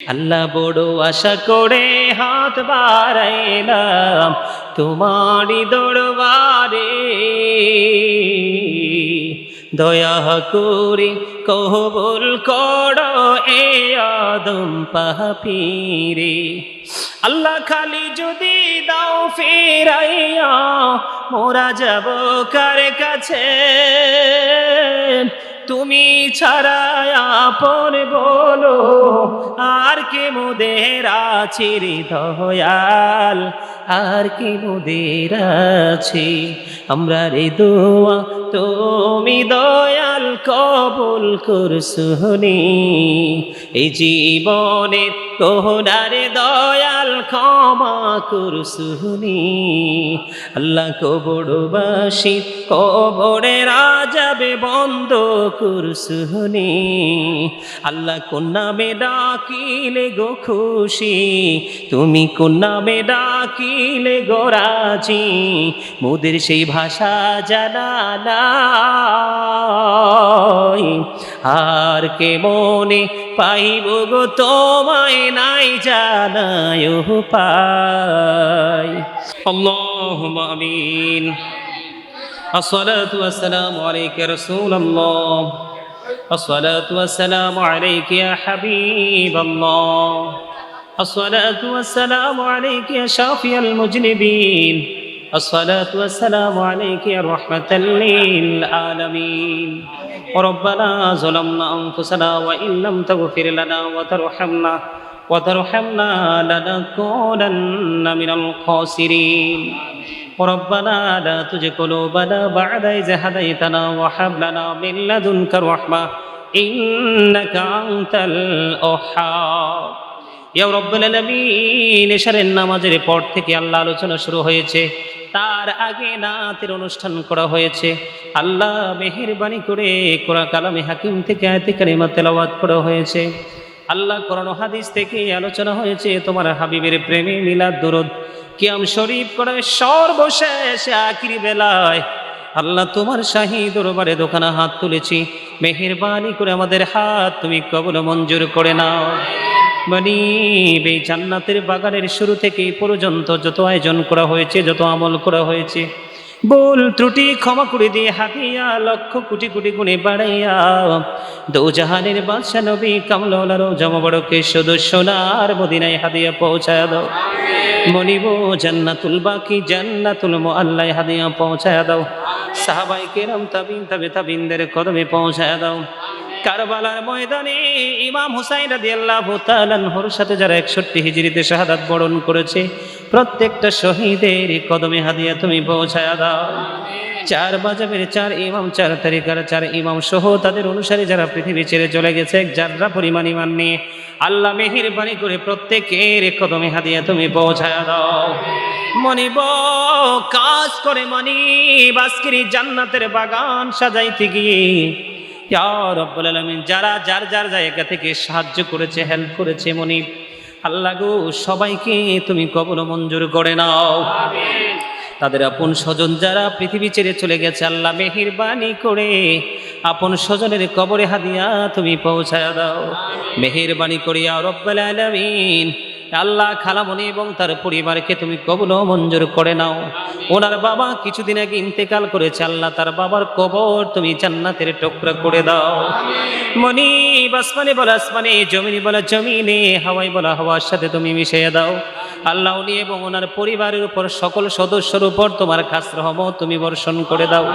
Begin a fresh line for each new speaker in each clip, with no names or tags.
আল্লাহ বড় আশা করে হাত বাড়াইলাম তোমারই দরবারে। দয়া করে কবুল করো এ আদম পাপিরে। আল্লাহ খালি যদি দাও ফিরাইয়া, মোরা যাব কার কাছে? তুমি ছাড়া আপন বলো, আর কে মুদের আছে রে দয়াল? আর কে মুদের আছে? আমরা রে দোয়া, তুমি দয়াল কবুল করছুনি এই জীবনের কোহনারে দয়াল ক্ষমা করছুনি আল্লাহ কবরবাসী কবরে রাজাবে বন্ধ করছুনি আল্লাহ কোন নামে ডাকিলে গো খুশি? তুমি কোন নামে ডাকিলে গো রাজি? মোদের সেই ভাষা জানা আর কে মনে পাইব গো তোমায় নাই জানায় পাই اللهم آمين الصلاة والسلام عليك يا رسول الله الصلاة والسلام عليك يا حبيب الله الصلاة والسلام عليك يا شافي المجنبين الصلاة والسلام عليك يا رحمة للعالمين ربنا ظلمنا أنفسنا وإن لم تغفر لنا وترحمنا وترحمنا لنكونن من الخاسرين ربنا لا تزغ قلوبنا بعد إذ هديتنا وهب لنا من لدنك رحمة إنك أنت الوهاب ইয়া রব্বুল আলামিন এশারের নামাজের পর থেকে আল্লাহ আলোচনা শুরু হয়েছে তার আগে নাতের অনুষ্ঠান করা হয়েছে। আল্লাহ মেহেরবানি করে কোরআন কালামে হাকিম থেকে আয়াতে কারিমা তেলাওয়াত করা হয়েছে। আল্লাহ কোরআন হাদিস থেকে আলোচনা হয়েছে, তোমার হাবিবের প্রেমে মিলাদ দরদ, কিয়াম শরীফ করে সর্বশেষ আখিরি বেলায় আল্লাহ তোমার শাহী দরবারে দোকানে হাত তুলেছি। মেহেরবানি করে আমাদের হাত তুমি কবল মঞ্জুর করে নাও। মানে এই জান্নাতের বাগানের শুরু থেকে এই পর্যন্ত যত আয়োজন করা হয়েছে যত আমল করা হয়েছে ভুল ত্রুটি ক্ষমা করে দিয়ে হাতিয়া লক্ষ কোটি কোটি গুণে বাড়াইয়া দো জাহানের বাদশা নবী কামলার জমবড়কে শুধু সোনার মদিনায় হাদিয়া পৌঁছায় দাও। মনিব জান্নাতুল বাকি জান্নাতুল মোয়াল্লায় হাদিয়া পৌঁছায় দাও। সাহাবাই কেরাম তাবিন তাবে তাবিনদের কদমে পৌঁছায় দাও। কারবালার ময়দানে ইমাম হুসাইন রাদিয়াল্লাহু তাআলার সাথে যারা একষট্টি হিজরিতে শাহাদাত বরণ করেছে প্রত্যেকটা শহীদের কদমে হাদিয়া তুমি পৌঁছায়া দাও। চার বাজাবের চার ইমাম চার তারিকার চার ইমাম সহ তাদের অনুসারে যারা পৃথিবী ছেড়ে চলে গেছে যার্রা পরিমাণ ইমান নিয়ে আল্লাহ মেহেরবানি করে প্রত্যেকের কদমে হাদিয়া তুমি পৌঁছায়া দাও। মনিব কাজ করে মনি বাস্কিরি জান্নাতের বাগান সাজাইতে গিয়ে রব্বুল আলামিন, যারা যার যার জায়গা থেকে সাহায্য করেছে হেল্প করেছে মনি আল্লাহ গো, সবাইকে তুমি কবল মঞ্জুর করে নাও। তাদের আপন স্বজন যারা পৃথিবী ছেড়ে চলে গেছে, আল্লাহ মেহেরবানি করে আপন স্বজনের কবরে হাদিয়া তুমি পৌঁছায় দাও। মেহেরবানি করিয়া রব্বাল আলামিন আল্লাহ খালামনি এবং তার পরিবারকে তুমি কবল মঞ্জুর করে নাও। ওনার বাবা কিছুদিন আগে ইন্তেকাল করেছে, আল্লাহ তার বাবার কবর তুমি জান্নাতের টুকরা করে দাও। মনি আসমানে বলা আসমানে, জমিনে বলা জমিনে হাওয়াই বলা হাওয়ার সাথে তুমি মিশিয়ে দাও। আল্লাহ উনি এবং ওনার পরিবারের উপর সকল সদস্যর উপর তোমার খাস রহমত তুমি বর্ষণ করে দাও।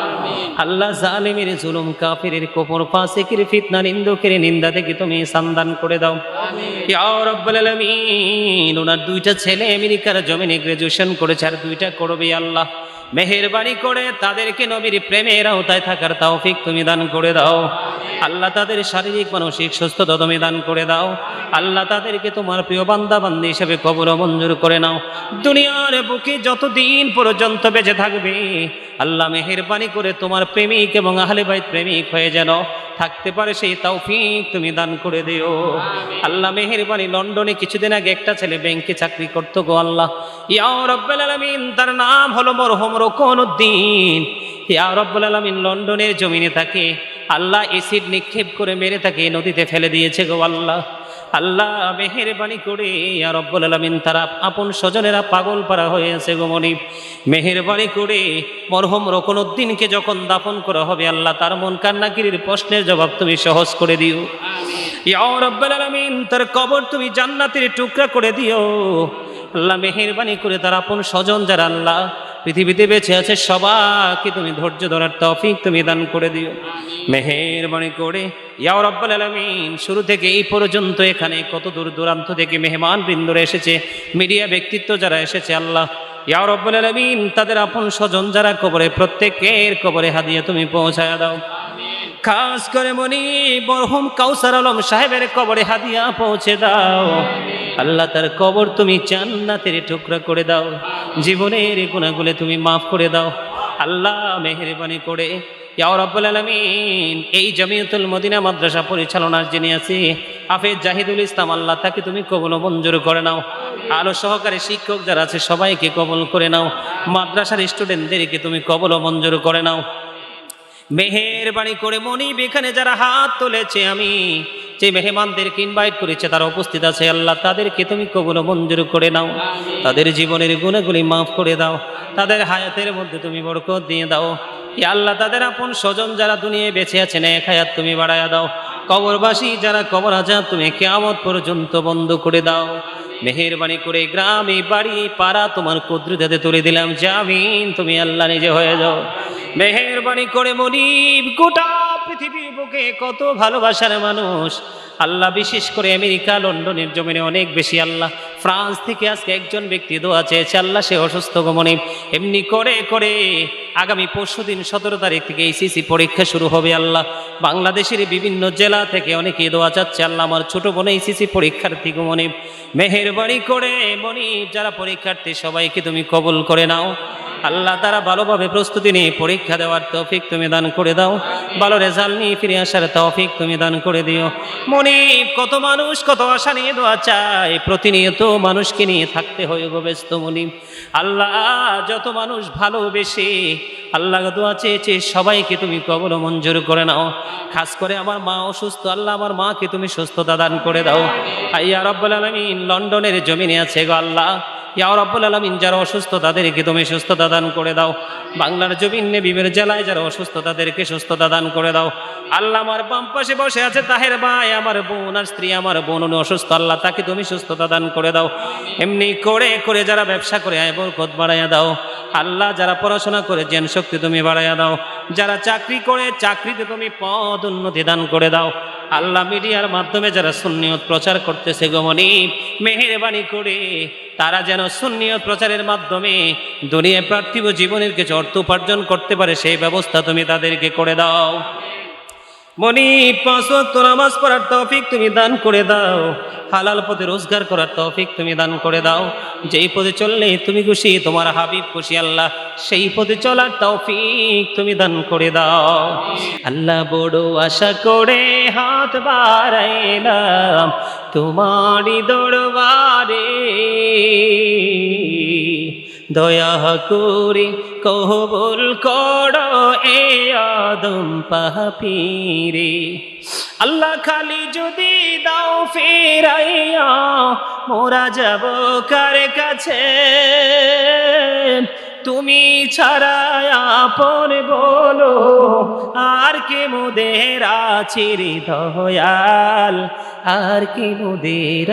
আল্লাহ জালিমের জুলুম, কাফিরের কোপর, ফাসিকের ফিতনা, নিন্দুকের নিন্দা থেকে তুমি সান্দান করে দাও। ওনার দুইটা ছেলে আমেরিকার জমিনে গ্রাজুয়েশন করেছে আর দুইটা করবে আল্লাহ। মেহেরবানি করে তাদেরকে নবীর প্রেমের আওতায় থাকার তৌফিক তুমি দান করে দাও। আল্লাহ তাদের শারীরিক, মানসিক সুস্থতা তুমি দান করে দাও। আল্লাহ তাদেরকে তোমার প্রিয় বান্দা বান্দি হিসেবে কবর মঞ্জুর করে নাও। দুনিয়ার বুকে যতদিন পর্যন্ত বেঁচে থাকবে, আল্লাহ মেহেরবানি করে তোমার প্রেমিক এবং আহলে বাইত প্রেমিক হয়ে যেন থাকতে পারে সেই তৌফিক তুমি দান করে দিও। আল্লাহ মেহেরবানি, লন্ডনে কিছুদিন আগে একটা ছেলে ব্যাংকে চাকরি করতো গো আল্লাহ। ইয়া রব্বাল আলামিন, তার নাম হলো মরহম রোকনউদ্দিন ইয়া রব্বাল আলামিন, লন্ডনের জমিনে থাকে আল্লাহ এসিড নিক্ষেপ করে মেরে তাকে নদীতে ফেলে দিয়েছে গো আল্লাহ। আল্লাহ মেহেরবানি করে আর রব্বুল আলমিন তারা আপন স্বজনেরা পাগল পারা হয়েছে গোমনি মেহেরবানি করে মরহম রকনুদ্দিনকে যখন দাফন করা হবে আল্লাহ তার মন কান্নাকিরির প্রশ্নের জবাব তুমি সহজ করে দিও। আলামিন তার কবর তুমি জান্নাতের টুকরা করে দিও। আল্লাহ মেহেরবানি করে তার আপন স্বজন যারা আল্লাহ পৃথিবীতে বেঁচে আছে সবাকে তুমি ধৈর্য ধরার তফিক তুমি দান করে দিও। মেহেরবানি করে, ইয়া রব্বাল আলমিন, শুরু থেকে এই পর্যন্ত এখানে কত দূর দূরান্ত থেকে মেহমান বৃন্দরে এসেছে, মিডিয়া ব্যক্তিত্ব যারা এসেছে, আল্লাহ, ইয়া রব্বাল আলমিন, তাদের আপন স্বজন যারা কবরে, প্রত্যেকের কবরে হাদিয়া তুমি পৌঁছায় দাও। খাস করে মনি বরহম কাউসার আলম সাহেবের কবরে হাদিয়া পৌঁছে দাও। আল্লাহ তার কবর তুমি জান্নাতের টুকরা করে দাও। জীবনের গুণাগুলো তুমি মাফ করে দাও। আল্লাহ মেহরবানি করে, ইয়া রাব্বুল আলামিন, এই জমিয়তুল মদিনা মাদ্রাসা পরিচালনার যিনি আছে, হাফেজ জাহিদুল ইসলাম, আল্লাহ তাকে তুমি কবল মঞ্জুর করে নাও। আরও সহকারী শিক্ষক যারা আছে, সবাইকে কবল করে নাও। মাদ্রাসার স্টুডেন্টদেরকে তুমি কবল মঞ্জুর করে নাও। মেহেরবানি করে মনিব এখানে যারা হাত তুলেছে আমি যে মেহমানদেরকে ইনভাইট করেছে তারা উপস্থিত আছে। আল্লাহ তাদেরকে তুমি কবুল মঞ্জুর করে নাও। তাদের জীবনের গুণাগুলি মাফ করে দাও। তাদের হায়াতের মধ্যে তুমি বরকত দিয়ে দাও। ইয়া আল্লাহ তাদের আপন স্বজন যারা দুনিয়ায় বেঁচে আছেন এক হায়াত তুমি বাড়ায়া দাও। কবরবাসী যারা কবর আজাদ তুমি কেয়ামত পর্যন্ত বন্ধ করে দাও। মেহেরবানি করে গ্রামে বাড়ি পাড়া তোমার কুদ্রুতাতে তুলে দিলাম। জামিন তুমি আল্লাহ নিজে হয়ে যাও। মেহেরবানি করে মনিব, গোটা পৃথিবীর বুকে কত ভালোবাসার মানুষ। আল্লাহ বিশেষ করে আমেরিকা, লন্ডনের জমিনে অনেক বেশি আল্লাহ। ফ্রান্স থেকে আজকে একজন ব্যক্তি দোয়া চেয়েছে, আল্লাহ সে অসুস্থ গমনে এমনি করে করে আগামী পরশু দিন সতেরো তারিখ থেকে এইসিসি পরীক্ষা শুরু হবে আল্লাহ। বাংলাদেশের বিভিন্ন জেলা থেকে অনেকে দোয়া চাচ্ছে, আল্লাহ আমার ছোট বোন এইসিসি পরীক্ষার্থী গমনে মেহেরবানি করে মনিব, যারা পরীক্ষার্থী, সবাইকে তুমি কবুল করে নাও। আল্লাহ তারা ভালোভাবে প্রস্তুতি নিয়ে পরীক্ষা দেওয়ার তৌফিক তুমি দান করে দাও। ভালো রেজাল্ট নিয়ে ফিরে আসার তৌফিক তুমি দান করে দিও। মনিব, কত মানুষ, কত আশা নিয়ে দোয়া চায়। প্রতিনিয়ত মানুষকে নিয়ে থাকতে হয় গো ব্যস্ত মনিব। আল্লাহ, যত মানুষ ভালোবেসে আল্লাহ দোয়া চেয়েছে, সবাইকে তুমি কবল মঞ্জুর করে নাও। খাস করে আমার মা অসুস্থ, আল্লাহ আমার মাকে তুমি সুস্থতা দান করে দাও। আইয়া রব্বুল আলামিন লন্ডনের জমিনে আছে গো আল্লাহ। ইয়া রব্বুল আলামিন, যারা অসুস্থ তাদেরকে তুমি সুস্থতা দান করে দাও। বাংলার জমিনে বিবের জেলায় যারা অসুস্থ তাদেরকে সুস্থতা দান করে দাও। আল্লাহ আমার বাম পাশে বসে আছে তাহের ভাই, আমার বোন আর স্ত্রী, আমার বোন উনি অসুস্থ, আল্লাহ তাকে তুমি সুস্থতা দান করে দাও। এমনি করে করে যারা ব্যবসা করে, আয় বরকত বাড়াইয়া দাও। আল্লাহ যারা পড়াশোনা করে, জ্ঞান শক্তি তুমি বাড়াইয়া দাও। যারা চাকরি করে, চাকরিতে তুমি পদ উন্নতি দান করে দাও। আল্লাহ মিডিয়ার মাধ্যমে যারা সুন্নিয়ত প্রচার করতেছে গমনি মেহেরবানি করে তারা যেন সুন্নিয়ত প্রচারের মাধ্যমে দুনিয়ায় পার্থিব জীবনের কিছু অর্থ উপার্জন করতে পারে, সেই ব্যবস্থা তুমি তাদেরকে করে দাও। মনি পাঁচ ওয়াক্ত নামাজ পড়ার তৌফিক তুমি দান করে দাও। হালাল পথে রোজগার করার তৌফিক তুমি দান করে দাও। যেই পথে চললে তুমি খুশি, তোমার হাবিব খুশি, আল্লাহ সেই পথে চলার তৌফিক তুমি দান করে দাও। আল্লাহ বড় আশা করে হাত বাড়াইলাম। তোমারই দরবারে। দয়া করে কবুল কর এ আদম পাপিরে। আল্লাহ খালি যদি দাও ফেরাইয়া, মোরা যাব কার কাছে? তুমি ছাড়া আপন বলো, আর কে মোদের আছে দয়াল? আর কি মোদের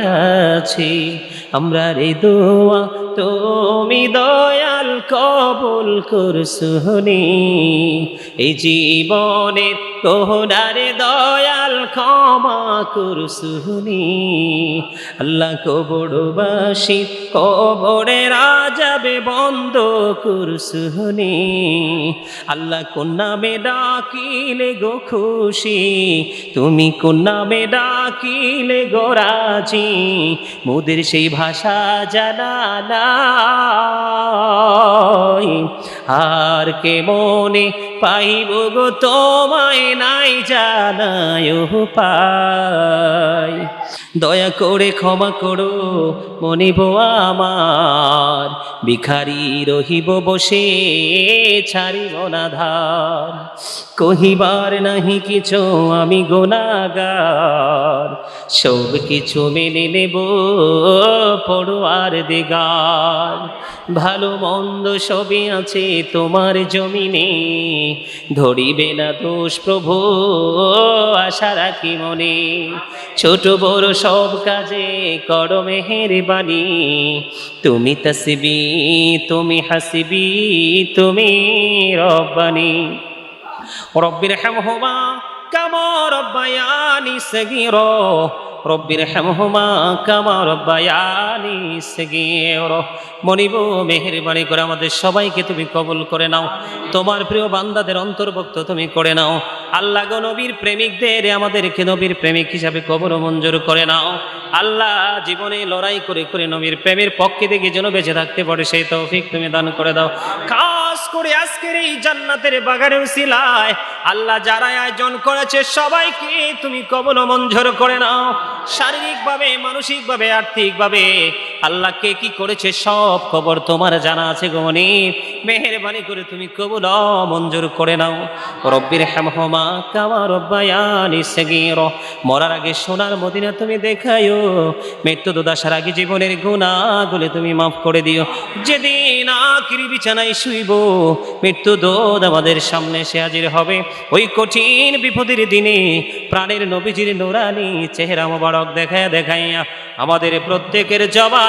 আছে? আমরা রে দোয়া তুমি দয়াল কবুল করছুনি এই জীবনের কোহনারে দয়াল ক্ষমা করছুনি আল্লাহ কবরবাসী কবরে রাজাবে বন্ধ করছুনি আল্লাহ কোন নামে ডাকিলে গো খুশি? তুমি কোন নামে ডাকিলে গো রাজি? মোদের সেই ভাষা জানা নাই আর কে মনে পাইব গো তোমায় নাই জানায় পাই। দয়া করে ক্ষমা করো মনিব আমার। ভিখারি রহিব বসে, ছাড়িব না ধার। কহিবার নাহি কিছু, আমি গোনাগার সব কিছু মেনে নেব, পড়ুয়ার দিগার। ভালো মন্দ সবই আছে তোমার জমিনে, ধরিবে না দোষ প্রভু, আশা রাখি মনে। ছোট বড় সব কাজে করো মেহের বাণী তুমি তসবি, তুমি হাসিবি, তুমি রব্বানি। রব্বির হেমহমা কামা রব্বায়ানি সগীর। রব্বির হেমহমা কামা রব্বায়ানি সগীর। মনিব মেহেরবানি করে আমাদের সবাইকে তুমি কবুল করে নাও। তোমার প্রিয় বান্দাদের অন্তর্ভুক্ত তুমি করে নাও। আল্লাহ গো নবীর প্রেমিকদের আমাদেরকে নবীর প্রেমিক হিসাবে কবর মঞ্জুর করে নাও। আল্লাহ জীবনে লড়াই করে করে নবীর প্রেমের পক্ষে থেকে যেন বেঁচে থাকতে পারে, সেই তৌফিক তুমি দান করে দাও। খাস করে আজকের এই জান্নাতের বাগানে উসিলায় আল্লাহ যারা আয়োজন করেছে সবাইকে তুমি কবল মঞ্জুর করে নাও। শারীরিকভাবে, মানসিকভাবে, আর্থিকভাবে আল্লাহ কে কি করেছে? সব খবর তোমার জানা আছে গমনি মেহেরবানি করে তুমি কবুল মঞ্জুর করে নাও। রব্বির হেমহমা কামা রব্বায়ানি সগীর। মরার আগে সোনার মদিনা তুমি দেখায়ো মৃত্যু দোদাসার আগে জীবনের গুণাগুলি তুমি মাফ করে দিও। যেদিন আকিরি বিছানায় শুইব, মৃত্যু দোদ আমাদের সামনে সে হাজির হবে। ওই কঠিন বিপদের দিনে প্রাণের নবীজির নোরানি চেহারা মোবারক দেখায় দেখাইয়া আমাদের প্রত্যেকের জবানি